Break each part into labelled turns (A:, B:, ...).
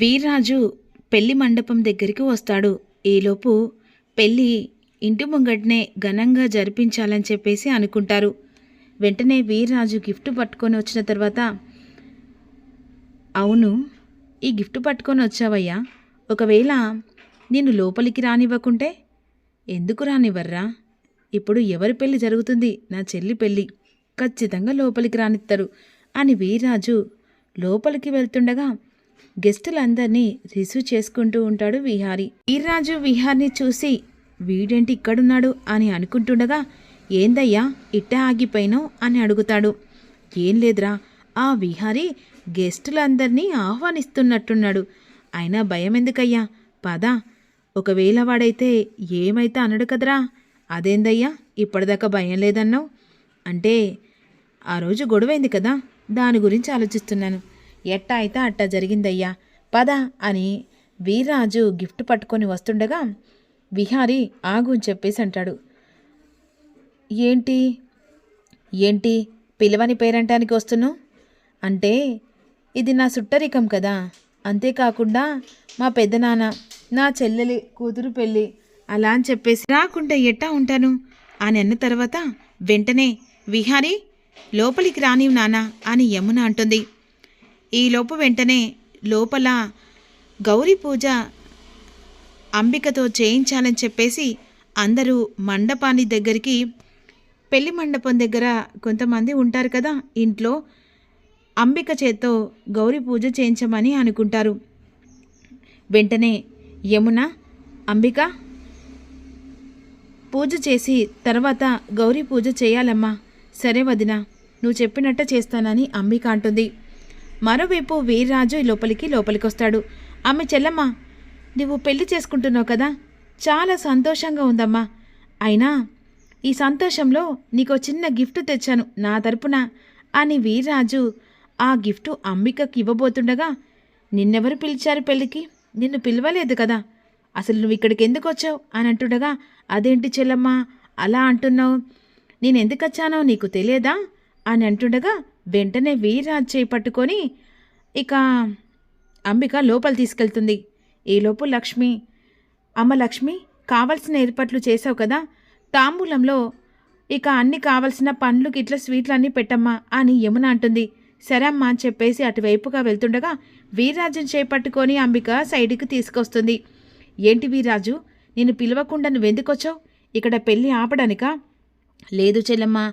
A: వీర్రాజు పెళ్ళి మండపం దగ్గరికి వస్తాడు. ఈలోపు పెళ్ళి ఇంటి ముంగటనే ఘనంగా జరిపించాలని చెప్పేసి అనుకుంటారు. వెంటనే వీర్రాజు గిఫ్ట్ పట్టుకొని వచ్చిన తర్వాత అవును ఈ గిఫ్ట్ పట్టుకొని వచ్చావయ్యా. ఒకవేళ నేను లోపలికి రానివ్వకుంటే ఎందుకు రానివ్వర్రా? ఇప్పుడు ఎవరి పెళ్ళి జరుగుతుంది? నా చెల్లి పెళ్ళి ఖచ్చితంగా లోపలికి రానిస్తారు అని వీర్రాజు లోపలికి వెళ్తుండగా గెస్టులందరినీ రిసీవ్ చేసుకుంటూ ఉంటాడు విహారి. వీర్రాజు విహార్ని చూసి వీడేంటి ఇక్కడున్నాడు? అని అనుకుంటుండగా ఏందయ్యా ఇట్టే ఆగిపోయినావు? అని అడుగుతాడు. ఏం లేదురా ఆ విహారి గెస్టులందరినీ ఆహ్వానిస్తున్నట్టున్నాడు. అయినా భయం ఎందుకయ్యా పద. ఒకవేళ వాడైతే ఏమైతే అనడు కదరా? అదేందయ్యా ఇప్పటిదాకా భయం లేదన్నావు? అంటే ఆ రోజు గొడవైంది కదా దాని గురించి ఆలోచిస్తున్నాను. ఎట్టా అయితే అట్టా జరిగిందయ్యా. పద అని వీర్రాజు గిఫ్ట్ పట్టుకొని వస్తుండగా విహారీ ఆగు అని చెప్పేసి అంటాడు. ఏంటి? ఏంటి? పిలవని పేరంటానికి వస్తున్నావు అంటే ఇది నా సుట్టరికం కదా. అంతేకాకుండా మా పెద్దనాన్న నా చెల్లెలి కూతురు పెళ్ళి అలా అని చెప్పేసి రాకుండా ఎట్టా ఉంటాను? అని అన్న తర్వాత వెంటనే విహారీ లోపలికి రానివు నానా అని యమున అంటుంది. ఈలోపు వెంటనే లోపల గౌరీ పూజ అంబికతో చేయించాలని చెప్పేసి అందరూ మండపాన్ని దగ్గరికి పెళ్ళి మండపం దగ్గర కొంతమంది ఉంటారు కదా ఇంట్లో అంబిక చేత్తో గౌరీ పూజ చేయించమని అనుకుంటారు. వెంటనే యమున అంబిక పూజ చేసి తర్వాత గౌరీ పూజ చేయాలమ్మా. సరే వదిన నువ్వు చెప్పినట్ట చేస్తానని అంబిక అంటుంది. మరోవైపు వీర్రాజు లోపలికి లోపలికి వస్తాడు ఆమె చెల్లమ్మ నువ్వు పెళ్ళి చేసుకుంటున్నావు కదా? చాలా సంతోషంగా ఉందమ్మా. అయినా ఈ సంతోషంలో నీకు చిన్న గిఫ్ట్ తెచ్చాను నా తరపున అని వీర్రాజు ఆ గిఫ్ట్ అంబికకి ఇవ్వబోతుండగా నిన్నెవరు పిలిచారు పెళ్ళికి నిన్ను పిలవలేదు కదా. అసలు నువ్వు ఇక్కడికి ఎందుకు వచ్చావు? అని అంటుండగా అదేంటి చెల్లమ్మ అలా అంటున్నావు? నేను ఎందుకు వచ్చానో నీకు తెలియదా? అని అంటుండగా వెంటనే వీర్రాజ్ చేపట్టుకొని ఇక అంబిక లోపల తీసుకెళ్తుంది. ఈలోపు లక్ష్మి అమ్మ లక్ష్మి కావలసిన ఏర్పాట్లు చేసావు కదా? తాంబూలంలో ఇక అన్ని కావలసిన పండ్లు గిట్ల స్వీట్లు అన్నీ పెట్టమ్మా అని యమున అంటుంది. సరే అమ్మా అని చెప్పేసి అటువైపుగా వెళ్తుండగా వీర్రాజుని చేపట్టుకొని అంబిక సైడ్కి తీసుకొస్తుంది. ఏంటి వీర్రాజు నేను పిలవకుండా నువ్వెందుకొచ్చావు? ఇక్కడ పెళ్ళి ఆపడానికా? లేదు చెల్లమ్మ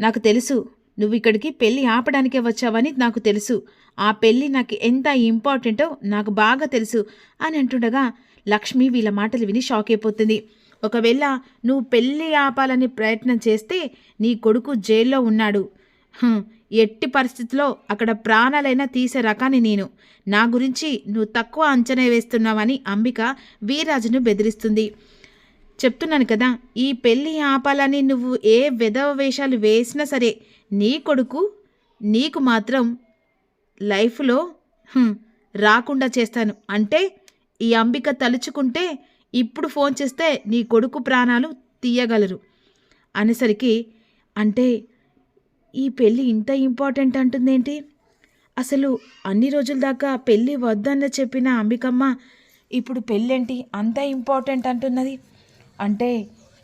A: నాకు తెలుసు. నువ్వు ఇక్కడికి పెళ్ళి ఆపడానికే వచ్చావని నాకు తెలుసు. ఆ పెళ్ళి నాకు ఎంత ఇంపార్టెంటో నాకు బాగా తెలుసు అని అంటుండగా లక్ష్మి వీళ్ళ మాటలు విని షాక్ అయిపోతుంది ఒకవేళ నువ్వు పెళ్ళి ఆపాలని ప్రయత్నం చేస్తే నీ కొడుకు జైల్లో ఉన్నాడు. ఎట్టి పరిస్థితిలో అక్కడ ప్రాణాలైనా తీసే రకాన్ని నేను. నా గురించి నువ్వు తక్కువ అంచనా వేస్తున్నావని అంబిక వీరాజును బెదిరిస్తుంది. చెప్తున్నాను కదా ఈ పెళ్ళి ఆపాలని నువ్వు ఏ విధవ వేషాలు వేసినా సరే నీ కొడుకు నీకు మాత్రం లైఫ్లో రాకుండా చేస్తాను. అంటే ఈ అంబిక తలుచుకుంటే ఇప్పుడు ఫోన్ చేస్తే నీ కొడుకు ప్రాణాలు తీయగలరు. అనేసరికి అంటే ఈ పెళ్ళి ఇంత ఇంపార్టెంట్ అంటుందేంటి? అసలు అన్ని రోజుల దాకా పెళ్ళి వద్దన్న చెప్పిన అంబికమ్మ ఇప్పుడు పెళ్ళేంటి అంత ఇంపార్టెంట్ అంటున్నది? అంటే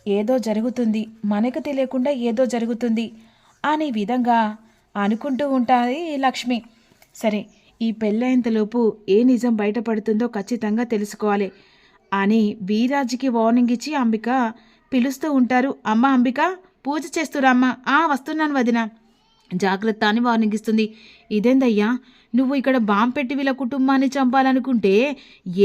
A: ఏదో జరుగుతుంది మనకు తెలియకుండా ఏదో జరుగుతుంది అనే విధంగా అనుకుంటూ ఉంటుంది లక్ష్మి. సరే ఈ పెళ్ళైనంతలోపు ఏ నిజం బయటపడుతుందో ఖచ్చితంగా తెలుసుకోవాలి అని వీరాజుకి వార్నింగ్ ఇచ్చి అంబిక పిలుస్తూ ఉంటారు. అమ్మ అంబిక పూజ చేస్తురామ్మా ఆ వస్తున్నాను వదిన. జాగ్రత్త అని వార్నింగ్ ఇస్తుంది. ఇదేందయ్యా? నువ్వు ఇక్కడ బాంబు పెట్టి వీళ్ళ కుటుంబాన్ని చంపాలనుకుంటే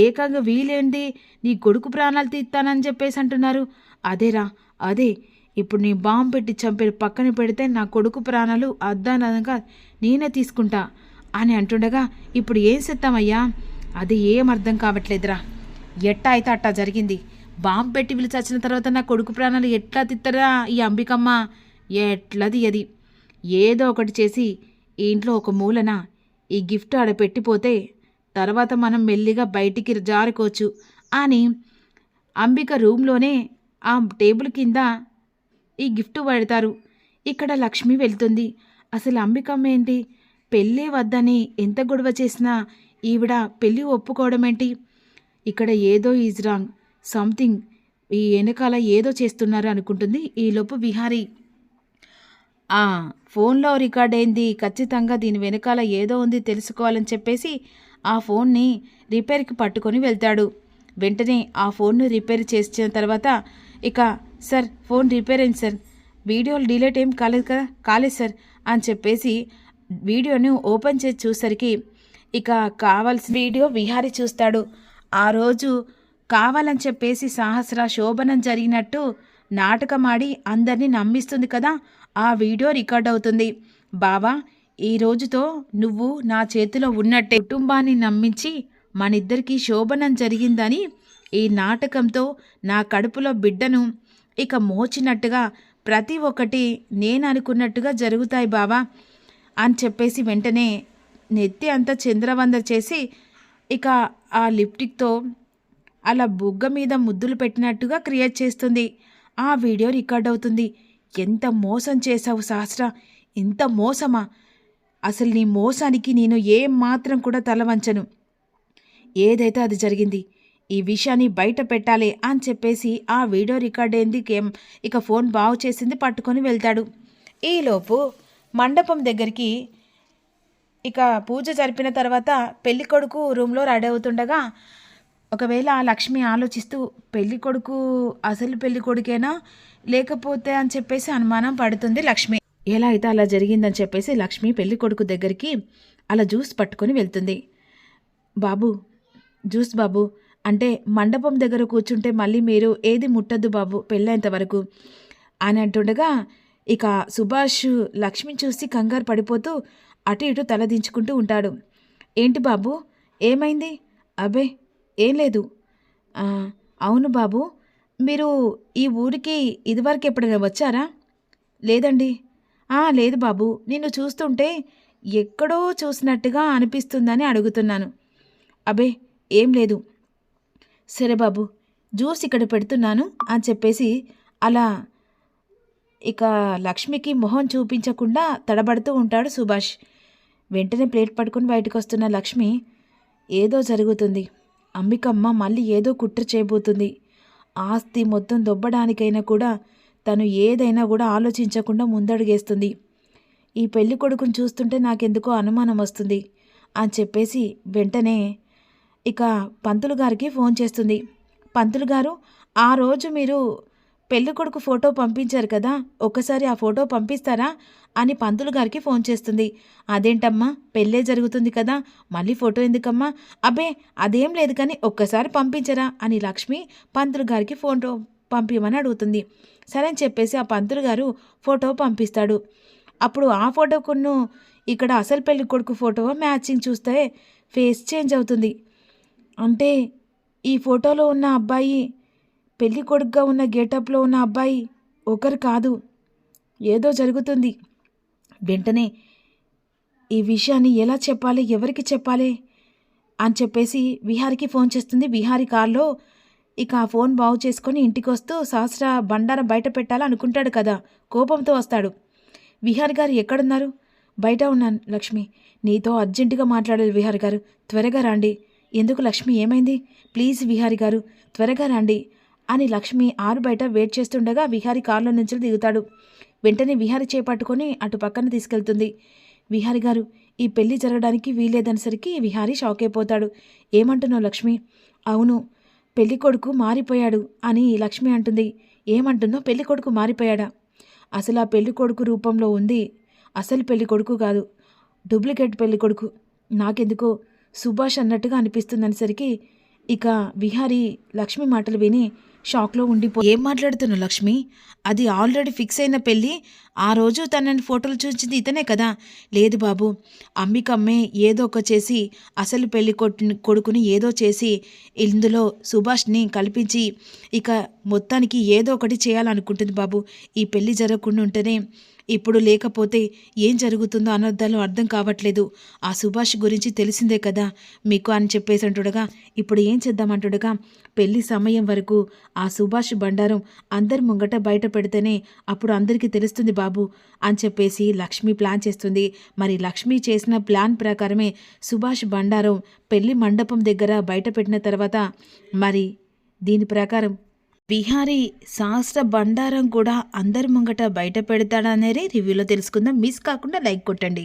A: ఏకంగా వీలేంది? నీ కొడుకు ప్రాణాలు తీస్తానని చెప్పేసి అంటున్నారు. అదేరా అదే ఇప్పుడు నీ బాంబు పెట్టి చంపే పక్కన పెడితే నా కొడుకు ప్రాణాలు అద్దానదంగా నేనే తీసుకుంటా అని అంటుండగా ఇప్పుడు ఏం చేస్తామయ్యా అది ఏం అర్థం కావట్లేదురా. ఎట్టా అయితే అట్టా జరిగింది? బాంబు పెట్టి వీళ్ళు చచ్చిన తర్వాత నా కొడుకు ప్రాణాలు ఎట్లా తిత్తరా ఈ అంబికమ్మ? ఎట్లా తీయది ఏదో ఒకటి చేసి ఇంట్లో ఒక మూలన ఈ గిఫ్ట్ ఆడ పెట్టిపోతే తర్వాత మనం మెల్లిగా బయటికి జారుకోవచ్చు అని అంబిక రూమ్లోనే ఆ టేబుల్ కింద ఈ గిఫ్ట్ పెడతారు ఇక్కడ లక్ష్మి వెళ్తుంది. అసలు అంబికమ్మ ఏంటి? పెళ్ళే వద్దని ఎంత గొడవ చేసినా ఈవిడ పెళ్ళి ఒప్పుకోవడం ఏంటి ఇక్కడ ఏదో ఈజ్ రాంగ్. సంథింగ్. ఈ వెనకాల ఏదో చేస్తున్నారు అనుకుంటుంది ఈలోపు విహారీ. ఆ ఫోన్లో రికార్డ్ అయింది ఖచ్చితంగా దీని వెనకాల ఏదో ఉంది తెలుసుకోవాలని చెప్పేసి ఆ ఫోన్ని రిపేర్కి పట్టుకొని వెళ్తాడు. వెంటనే ఆ ఫోన్ను రిపేర్ చేసిన తర్వాత ఇక సార్ ఫోన్ రిపేర్ అయింది సార్. వీడియోలు డిలేట్ ఏం కాలేదు కదా కాలేదు సార్ అని చెప్పేసి వీడియోను ఓపెన్ చేసి చూసరికి ఇక కావాల్సిన వీడియో విహారీ చూస్తాడు. ఆ రోజు కావాలని చెప్పేసి సహస్ర శోభనం జరిగినట్టు నాటకమాడి అందరినీ నమ్మిస్తుంది కదా ఆ వీడియో రికార్డ్ అవుతుంది. బావా ఈ రోజుతో నువ్వు నా చేతిలో ఉన్నట్టే. కుటుంబాన్ని నమ్మించి మనిద్దరికీ శోభనం జరిగిందని ఈ నాటకంతో నా కడుపులో బిడ్డను ఇక మోచినట్టుగా ప్రతి ఒక్కటి నేను అనుకున్నట్టుగా జరుగుతాయి బావా అని చెప్పేసి వెంటనే నెత్తి అంతా చంద్రవందర చేసి ఇక ఆ లిప్టిక్తో అలా బుగ్గ మీద ముద్దులు పెట్టినట్టుగా క్రియేట్ చేస్తుంది. ఆ వీడియో రికార్డ్ అవుతుంది. ఎంత మోసం చేశావు సహస్ర? ఇంత మోసమా? అసలు నీ మోసానికి నేను ఏం మాత్రం కూడా తలవంచను ఏదైతే అది జరిగింది ఈ విషయాన్ని బయట పెట్టాలి అని చెప్పేసి ఆ వీడియో రికార్డ్ అయింది ఇక ఫోన్ బాగు చేసింది పట్టుకొని వెళ్తాడు. ఈలోపు మండపం దగ్గరికి ఇక పూజ జరిపిన తర్వాత పెళ్ళి కొడుకు రూమ్లో రెడీ అవుతుండగా ఒకవేళ ఆ లక్ష్మి ఆలోచిస్తూ పెళ్ళి కొడుకు అసలు పెళ్ళి కొడుకేనా లేకపోతే అని చెప్పేసి అనుమానం పడుతుంది లక్ష్మి. ఎలా అయితే అలా జరిగిందని చెప్పేసి లక్ష్మి పెళ్ళి కొడుకు దగ్గరికి అలా జ్యూస్ పట్టుకొని వెళ్తుంది. బాబు జ్యూస్ బాబు అంటే మండపం దగ్గర కూర్చుంటే మళ్ళీ మీరు ఏది ముట్టద్దు బాబు పెళ్ళేంత వరకు అని అంటుండగా ఇక సుభాష్ లక్ష్మి చూసి కంగారు పడిపోతూ అటు ఇటు తలదించుకుంటూ ఉంటాడు. ఏంటి బాబు ఏమైంది? అబే ఏం లేదు. అవును బాబు మీరు ఈ ఊరికి ఇదివరకు ఎప్పుడైనా వచ్చారా? లేదండి. లేదు బాబు నిన్ను చూస్తుంటే ఎక్కడో చూసినట్టుగా అనిపిస్తుందని అడుగుతున్నాను. అబే ఏం లేదు. సరే బాబు జ్యూస్ ఇక్కడ పెడుతున్నాను అని చెప్పేసి అలా ఇక లక్ష్మికి మొహం చూపించకుండా తడబడుతూ ఉంటాడు సుభాష్. వెంటనే ప్లేట్ పట్టుకుని బయటకు వస్తున్న లక్ష్మి ఏదో జరుగుతుంది. అంబికమ్మ మళ్ళీ ఏదో కుట్ర చేయబోతుంది. ఆస్తి మొత్తం దొబ్బడానికైనా కూడా తను ఏదైనా కూడా ఆలోచించకుండా ముందడుగేస్తుంది. ఈ పెళ్ళి కొడుకుని చూస్తుంటే నాకెందుకో అనుమానం వస్తుంది అని చెప్పేసి వెంటనే ఇక పంతులు గారికి ఫోన్ చేస్తుంది. పంతులు గారు ఆ రోజు మీరు పెళ్ళి కొడుకు ఫోటో పంపించారు కదా ఒక్కసారి ఆ ఫోటో పంపిస్తారా? అని పంతులు గారికి ఫోన్ చేస్తుంది. అదేంటమ్మా పెళ్ళే జరుగుతుంది కదా మళ్ళీ ఫోటో ఎందుకమ్మా? అబ్బే అదేం లేదు కానీ ఒక్కసారి పంపించరా? అని లక్ష్మి పంతులు గారికి ఫోటో పంపించమని అడుగుతుంది. సరే అని చెప్పేసి ఆ పంతులు గారు ఫోటో పంపిస్తాడు. అప్పుడు ఆ ఫోటోకును ఇక్కడ అసలు పెళ్ళి కొడుకు ఫోటో మ్యాచింగ్ చూస్తే ఫేస్ చేంజ్ అవుతుంది. అంటే ఈ ఫోటోలో ఉన్న అబ్బాయి పెళ్ళి కొడుకుగా ఉన్న గేటప్లో ఉన్న అబ్బాయి ఒకరు కాదు. ఏదో జరుగుతుంది. వెంటనే ఈ విషయాన్ని ఎలా చెప్పాలి ఎవరికి చెప్పాలి అని చెప్పేసి విహారికి ఫోన్ చేస్తుంది. విహారి కార్లో ఇక ఆ ఫోన్ బాగు చేసుకొని ఇంటికి వస్తూ సహస్ర బండారం బయట పెట్టాలనుకుంటాడు కదా కోపంతో వస్తాడు. విహారి గారు ఎక్కడున్నారు? బయట ఉన్నాను లక్ష్మి. నీతో అర్జెంటుగా మాట్లాడాలి విహారి గారు. త్వరగా రండి. ఎందుకు లక్ష్మి ఏమైంది? ప్లీజ్ విహారి గారు త్వరగా రండి అని లక్ష్మి ఆరు బయట వెయిట్ చేస్తుండగా విహారి కారులో నుంచి దిగుతాడు. వెంటనే విహారి చేపట్టుకొని అటు పక్కన తీసుకెళ్తుంది. విహారి గారు ఈ పెళ్ళి జరగడానికి వీలేదనేసరికి విహారి షాక్ అయిపోతాడు. ఏమంటున్నావు లక్ష్మి? అవును పెళ్ళి కొడుకు మారిపోయాడు అని లక్ష్మి అంటుంది. ఏమంటుందో పెళ్ళి కొడుకు మారిపోయాడా? అసలు ఆ పెళ్ళి కొడుకు రూపంలో ఉంది. అసలు పెళ్ళి కొడుకు కాదు. డూప్లికేట్ పెళ్ళి కొడుకు. నాకెందుకో? సుభాష్ అన్నట్టుగా అనిపిస్తుందనేసరికి ఇక విహారి లక్ష్మి మాటలు విని షాక్లో ఉండిపో ఏం మాట్లాడుతున్నావు లక్ష్మి? అది ఆల్రెడీ ఫిక్స్ అయిన పెళ్ళి. ఆ రోజు తనని ఫోటోలు చూసింది ఇతనే కదా. లేదు బాబు అమ్మికమ్మే ఏదో ఒక చేసి అసలు పెళ్ళి కొట్టు కొడుకుని ఏదో చేసి ఇందులో సుభాష్ని కల్పించి ఇక మొత్తానికి ఏదో ఒకటి చేయాలనుకుంటుంది బాబు. ఈ పెళ్ళి జరగకుండా ఉంటేనే ఇప్పుడు లేకపోతే ఏం జరుగుతుందో అనర్థాలు అర్థం కావట్లేదు. ఆ సుభాష్ గురించి తెలిసిందే కదా. మీకు అని చెప్పేసి అంటుండగా ఇప్పుడు ఏం చేద్దామంటుండగా పెళ్ళి సమయం వరకు ఆ సుభాష్ బండారం అందరి ముంగట బయట పెడితేనే అప్పుడు అందరికీ తెలుస్తుంది బాబు అని చెప్పేసి లక్ష్మి ప్లాన్ చేస్తుంది. మరి లక్ష్మి చేసిన ప్లాన్ ప్రకారమే సుభాష్ బండారం పెళ్ళి మండపం దగ్గర బయట పెట్టిన తర్వాత మరి దీని ప్రకారం బిహారీ శాస్త్ర బండారం కూడా అందరి ముంగట బయట పెడతాడనేది రివ్యూలో తెలుసుకుందాం. మిస్ కాకుండా లైక్ కొట్టండి.